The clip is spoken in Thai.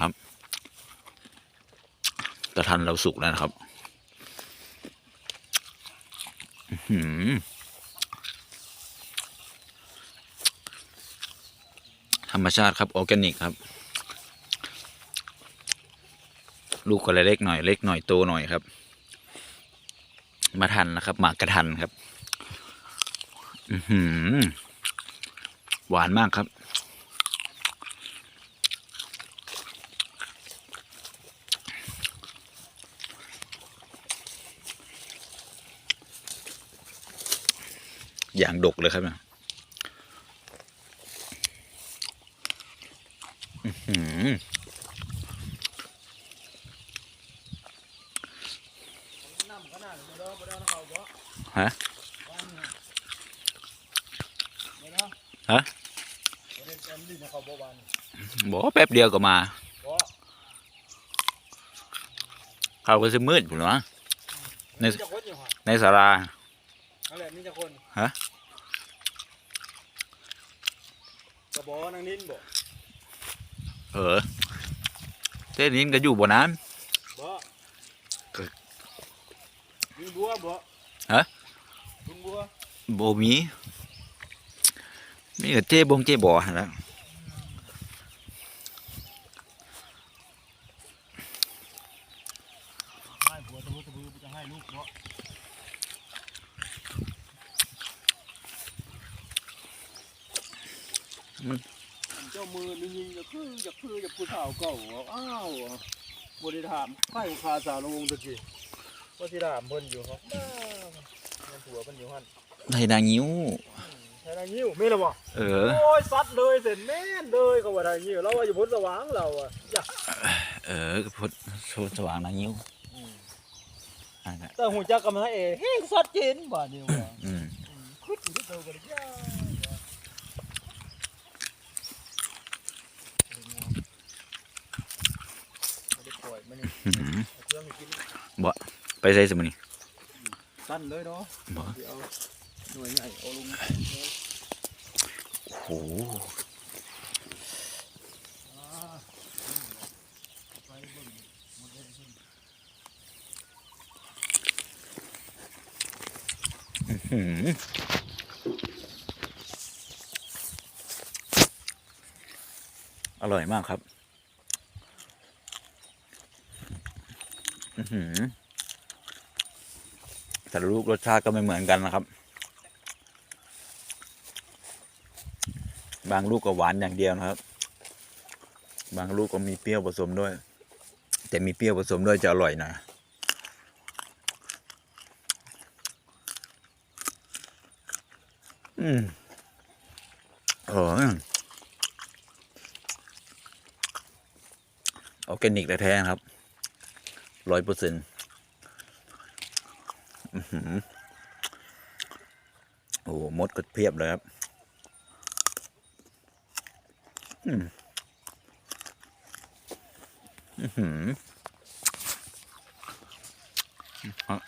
ครับกระทันเราสุกแล้วนะครับหือธรรมชาติครับออร์แกนิกครับ ลูกก็เล็กหน่อยเล็กหน่อยโตหน่อยครับ มาทันนะครับ หมากกระทันครับหือหวานมากครับ อย่างดกเลยครับเนี่ยอื้อหือน้ำขนาดนี้บ่ได้บ่ได้นะเขาบ่ฮะว่านี่บ่ได้ฮะบ่ได้แอมดินนะเขาบ่วันบอกว่าแป๊บเดียวก็มาบ่เขาก็จะมืดอยู่เนาะในมีจักคนอยู่หั่นในสารานั่นแหละมีจักคนฮะ กระบ่นางนินบ่เออเต้นนี้ก็อยู่บ่น้บ่เกิดลุงบัวบ่ฮะลุงบัวำโบมีมีกับเจ๊บงเจ๊บ่อหั่นแหล้วให้ผัวตะบุตะบือจะให้ลูก บ่เจ้ามือนี่ยิงจะคือจะคือจะผู้สาวเก่าอ้าวบ่ได้ถามใครคาสาวลงวงตะกี้ว่าสิถามเพิ่นอยู่ครับมันผัวเพิ่นอยู่หั่นไทยนางิ้วไทยนางิ้วไม่ละบ่เออโอ้ยซัดเลยเสร็จแม่นเลยเขาว่าไทยยิ้วเราว่าอยู่พ้นสว่างเราอะเออพดโชว์สว่างนางิ้วแต่หูจักกับมันเองเฮ้ยซัดเจนบ่เดียว่ะอืมคุดอยู่ที่เตากันเลยาไม่ได้ปล่อยมันนี่ อื้อ หือเอาเครื่องให้กินไปใส่สมุนี่สั้นเลยเนาะบ่เดี๋ยวเอาหน่วยใหญ่เอาลงโอ้โหอ่าไปเบิ่งหมดเลยเบิ่งอื้อหืออร่อยมากครับ อือหือ แต่ละลูกรสชาติก็ไม่เหมือนกันนะครับ บางลูกก็หวานอย่างเดียวนะครับ บางลูกก็มีเปรี้ยวผสมด้วย แต่มีเปรี้ยวผสมด้วยจะอร่อยหน่อยอืมเออออร์แกนิกแท้ๆครับ ร้อยเปอร์เซ็นต์โอ้โหมดก็เพียบเลยครับอืมอืมฮะ